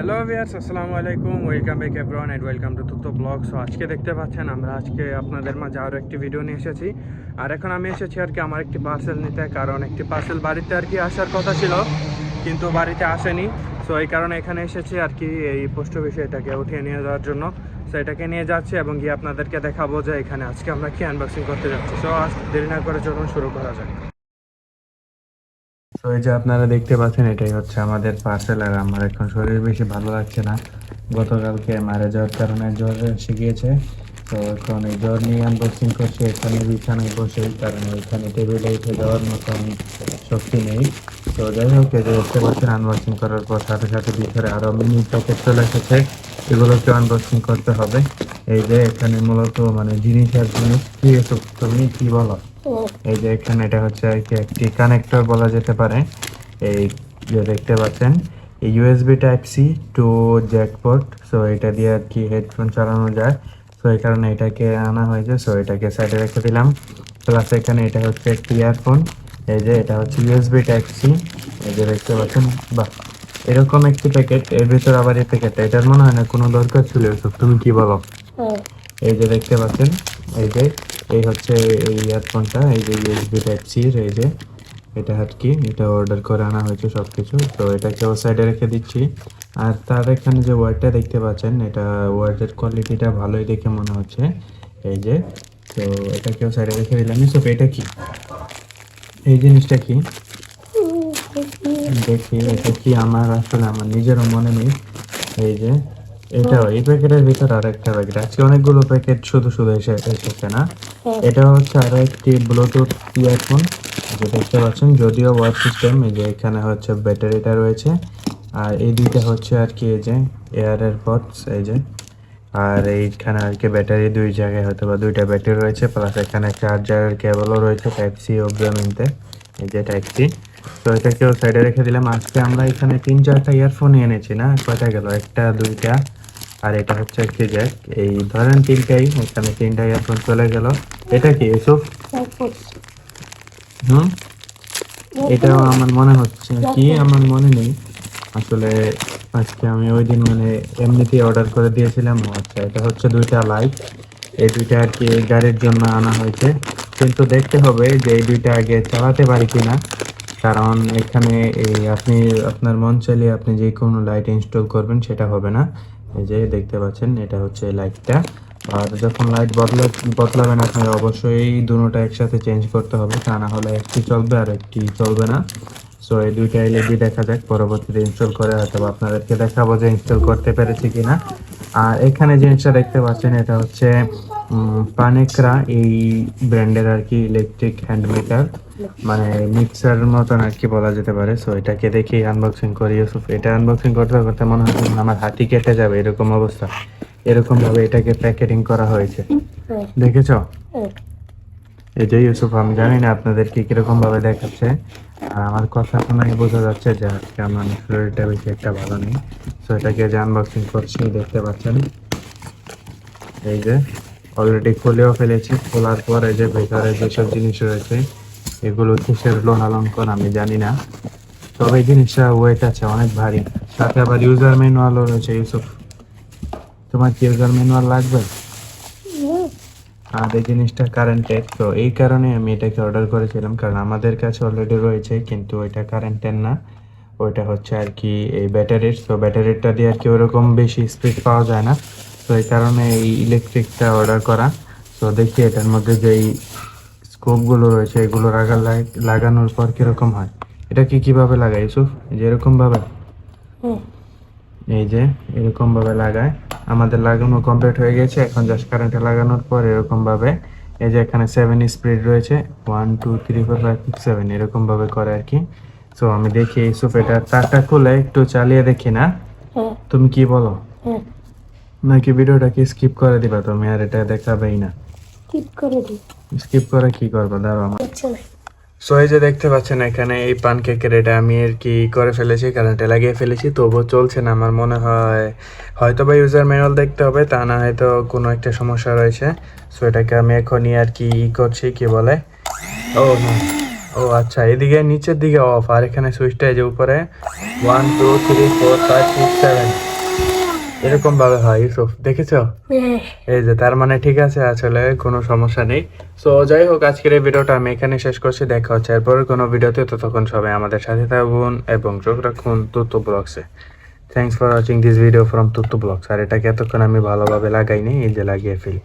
Hello viewers আসসালামু আলাইকুম welcome back everyone and welcome to Tutu blog so আজকে দেখতে পাচ্ছেন, আমরা আজকে আপনাদের মাঝে আরও একটি ভিডিও নিয়ে এসেছি। আর এখন আমি এসেছি আর কি আমার একটি পার্সেল নিতে, কারণ একটি পার্সেল বাড়িতে আর কি আসার কথা ছিল, কিন্তু বাড়িতে আসেনি। সো এই কারণে এখানে এসেছি আর কি এই পোস্ট অফিসে এটাকে উঠিয়ে নিয়ে যাওয়ার জন্য। সো এটাকে নিয়ে যাচ্ছি এবং গিয়ে আপনাদেরকে দেখাবো যে এখানে আজকে আমরা কি আনবক্সিং করতে যাচ্ছি। সো আজ দেরি না করে চলুন, শুরু করা যাক। তো এই যে আপনারা দেখতে পাচ্ছেন, এটাই হচ্ছে আমাদের পার্সেল আর আমার এখন শরীর বেশি ভালো লাগছে না। গতকালকে মারা যাওয়ার কারণে জ্বর গিয়েছে। তো এখন এই জ্বর নিয়ে আনবক্সিং করছি, এখানে বিছানায় বসে, কারণ ওইখানে টেবিলে উঠে যাওয়ার মতন শক্তি নেই। তো যাই হোক, এই যে দেখতে পাচ্ছেন আনবক্সিং করার পর সাথে সাথে ভিতরে আরও মিনি প্যাকেট চলে এসেছে। এগুলোকে আনবক্সিং করতে হবে। এই যে এখানে মূলত মানে জিনিস আর জিনিস কি, তুমি কি বলো? এই যে এখানে এটা হচ্ছে আর কি একটি কানেক্টর বলা যেতে পারে। এই যে দেখতে পাচ্ছেন এই USB type C to jack port so এটা দিয়ে আর কি হেডফোন চালানো যায়। সো এই কারণে এটাকে আনা হয়েছে সো এটাকে সাইডে রেখে দিলাম। প্লাস এখানে এটা হচ্ছে একটি ইয়ারফোন এই যে এটা হচ্ছে ইউএসবি টাইপ সি এই যে দেখতে পাচ্ছেন বাহ এরকম একটি প্যাকেট এর ভিতর আবার এই প্যাকেটটা এটার মনে হয় না কোনো দরকার ছিল। এসব তুমি কি বলো? এই যে দেখতে পাচ্ছেন এই যে, এই হচ্ছে এই ইয়ারফোনটা এই যে ইউএসবি টাইপ সির এই যে এটা আর কি এটা অর্ডার করে আনা হয়েছে সব কিছু তো এটাকে ও সাইডে রেখে দিচ্ছি। আর তার এখানে যে ওয়ার্ডটা দেখতে পাচ্ছেন, এটা ওয়ার্ডের কোয়ালিটিটা ভালোই দেখে মনে হচ্ছে। এই যে, তো এটাকেও সাইডে রেখে দিলাম। ইসব এটা কি? এই জিনিসটা কি? দেখি, এটা কি আমার? আসলে আমার নিজেরও মনে নেই। এই যে এটাও এই প্যাকেটের ভিতর আর একটা প্যাকেট আজকে অনেকগুলো প্যাকেট শুধু শুধু এসে এসেছে না। এটা হচ্ছে আরও একটি ব্লুটুথ ইয়ারফোন যে দেখতে পাচ্ছেন। যদিও ওয়ার সিস্টেম এই যে এখানে হচ্ছে ব্যাটারিটা রয়েছে। আর এই দুইটা হচ্ছে আর কি এই যে এয়ারের পথস এই যে। আর এইখানে আর কি ব্যাটারি দুই জায়গায় হয়তো বা দুইটা ব্যাটারি রয়েছে। প্লাস এখানে চার্জারের কেবলও রয়েছে টাইপ সি অবজামিনতে এই যে টাইপ সি তো এটাকেও সাইডে রেখে দিলাম। আজকে আমরা এখানে তিন চারটা ইয়ারফোন এনেছি না? কয়টা গেল? একটা দুইটা। আর এটা হচ্ছে একটি জ্যাক এই ধরেন তিনটাই এখানে তিনটা ইয়ারফোন চলে গেল। এটা কি, এসব? হুম? এটাও আমার মনে হচ্ছে কি, আমার মনে নেই। আসলে আজকে আমি ওই দিন মানে এমনিতেই অর্ডার করে দিয়েছিলাম। আচ্ছা এটা হচ্ছে দুইটা লাইট এই দুইটা আর কি গাড়ির জন্য আনা হয়েছে। কিন্তু দেখতে হবে যে এই দুইটা আগে চালাতে পারি কিনা। কারণ এখানে এই আপনি, আপনার মন চাইলে আপনি যে কোনো লাইট ইনস্টল করবেন, সেটা হবে না। এই যে দেখতে পাচ্ছেন, এটা হচ্ছে লাইটটা আর যখন লাইট বদলা বদলাবেন আপনার অবশ্যই দুটোটা একসাথে চেঞ্জ করতে হবে, তা না হলে একটি চলবে আর একটি চলবে না। সো এই দুইটা এলইডি দেখা যাক, পরবর্তীতে ইনস্টল করে হয়তো আপনাদেরকে দেখাবো যে ইনস্টল করতে পেরেছি কিনা। আর এখানে জিনিসটা দেখতে পাচ্ছেন, এটা হচ্ছে পানেকরা এই ব্র্যান্ডের আর কি ইলেকট্রিক হ্যান্ড মিটার মানে মিক্সার মতন আর কি বলা যেতে পারে। সো এটাকে দেখি আনবক্সিং করি। ইউসুফ এটা আনবক্সিং করতে করতে মনে যেন আমার হাতি কেটে যাবে এরকম অবস্থা। এরকম ভাবে এটাকে প্যাকেটিং করা হয়েছে। দেখেছ? এই যে ইউসুফ আমি জানি না আপনাদের কি কীরকম ভাবে দেখাচ্ছে। আর আমার কথা শুনেই বোঝা যাচ্ছে যে আজকে আমার শরীরটা বেশি একটা ভালো নেই। সো এটাকে যে আনবক্সিং করছি, দেখতে পাচ্ছেন? এই যে অলরেডি খুলেও ফেলেছি। খোলার পর এই যে ভেতরে যেসব জিনিস রয়েছে এগুলো কিসের লোহা লঙ্কন আমি জানি না। তবে এই জিনিসটা ওয়েট আছে, অনেক ভারী। সাথে আবার ইউজার ম্যানুয়ালও রয়েছে, ইউসুফ। তোমার কি ইউজার ম্যানুয়াল লাগবে? আর এই জিনিসটা কারেন্টের তো এই কারণে আমি এটাকে অর্ডার করেছিলাম, কারণ আমাদের কাছে অলরেডি রয়েছে, কিন্তু ওইটা কারেন্টের না। ওইটা হচ্ছে আর কি এই ব্যাটারির তো ব্যাটারিটা দিয়ে আর কি ওরকম বেশি স্পিড পাওয়া যায় না। তো এই কারণে এই ইলেকট্রিকটা অর্ডার করা। তো দেখি এটার মধ্যে যেই স্কোপগুলো রয়েছে এগুলো লাগা লাগানোর পর কীরকম হয়? এটা কি কীভাবে লাগাই ইউসুফ? যে এরকম ভাবে এই যে এরকম ভাবে লাগায়। আমাদের লাগানো কমপ্লিট হয়ে গেছে এখন জাস্ট কারেন্টে লাগানোর পর এরকম ভাবে এই যে এখানে সেভেন স্পিড রয়েছে one two three four five six seven এরকম ভাবে করে আর কি। সো আমি দেখি ইউসুফ এটা তারটা খুলে একটু চালিয়ে দেখি না? তুমি কি বলো? নাকি ভিডিওটা কি স্কিপ করে দিবা? তুমি আর এটা দেখাবেই না। স্কিপ করে দিই। স্কিপ করে কি করবা? দাঁড়াও আমার। সো এই যে দেখতে পাচ্ছেন এখানে এই পান কেকের এটা আমি আর কি করে ফেলেছি? কারেন্টে লাগিয়ে ফেলেছি তবুও চলছে না আমার মনে হয়। হয়তো বা ইউজার ম্যানুয়াল দেখতে হবে তা না হয়তো কোনো একটা সমস্যা রয়েছে। সো এটাকে আমি এখনই আর কি ই করছি কি বলে? ও ও আচ্ছা এদিকে নিচের দিকে অফ আর এখানে সুইচটা এই যে উপরে। One two three four five six seven এরকম ভাবে হয় ইউসুফ। দেখেছ? এই যে তার মানে ঠিক আছে আসলে কোনো সমস্যা নেই। সো যাই হোক আজকের এই ভিডিওটা আমি এখানে শেষ করছি। দেখা হচ্ছে এরপরের কোনো ভিডিওতে। ততক্ষণ সবাই আমাদের সাথে থাকুন এবং চোখ রাখুন Tutu ব্লগসে thanks for watching this video from Tutu blogs আর এটাকে এতক্ষণ আমি ভালোভাবে লাগাইনি এই যে লাগিয়ে ফেলি।